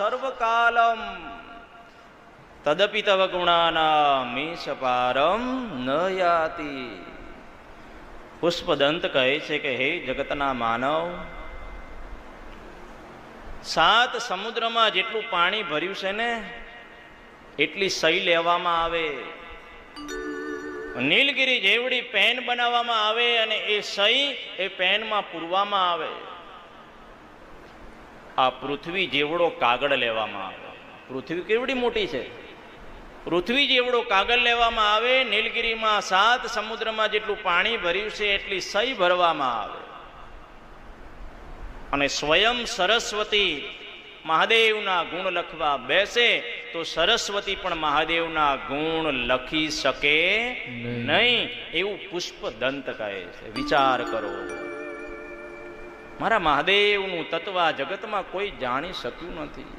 સર્વકાલમ તદપિ તવ ગુણાના મીશ ન યાતિ પુષ્પદંત કહે છે કે હે જગતના માનવ સાત સમુદ્રમાં જેટલું પાણી ભર્યું છે ને, એટલી સહી લેવામાં આવે। નીલગિરી જેવડી પેન બનાવવામાં આવે અને એ સહી એ પેનમાં પૂરવામાં આવે। આ પૃથ્વી જેવડો કાગળ લેવામાં આવે. પૃથ્વી કેવડી મોટી છે? પૃથ્વી જેવડો કાગળ લેવામાં આવે નીલગિરીમાં સાત સમુદ્રમાં જેટલું પાણી ભર્યું છે એટલી સહી ભરવામાં આવે. અને સ્વયં સરસ્વતી મહાદેવના ગુણ લખવા બેસે તો સરસ્વતી પણ મહાદેવના ગુણ લખી શકે નહીં. એવું પુષ્પ દંત કહે છે. વિચાર કરો. મારા મહાદેવનું તત્વ આ જગતમાં કોઈ જાણી શક્યું નથી.